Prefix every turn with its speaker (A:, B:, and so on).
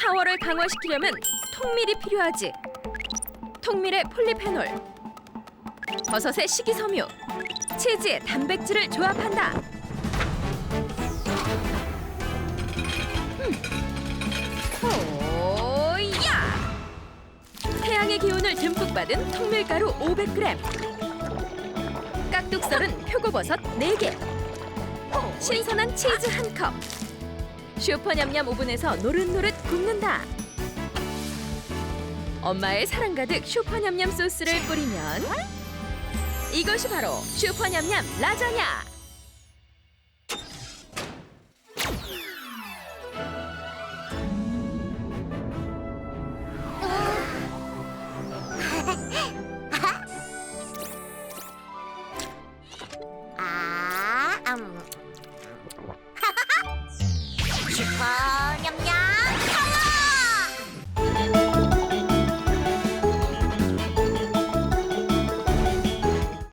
A: 효과를 강화시키려면 통밀이 필요하지. 통밀에 폴리페놀, 버섯의 식이섬유, 치즈의 단백질을 조합한다. 음. 오야! 태양의 기운을 듬뿍 받은 통밀가루 500g, 깍둑 썰은 표고버섯 4개, 신선한 치즈 한 컵. 슈퍼냠냠 오븐에서 노릇노릇 굽는다. 엄마의 사랑 가득 슈퍼냠냠 소스를 뿌리면 이것이 바로 슈퍼냠냠 라자냐.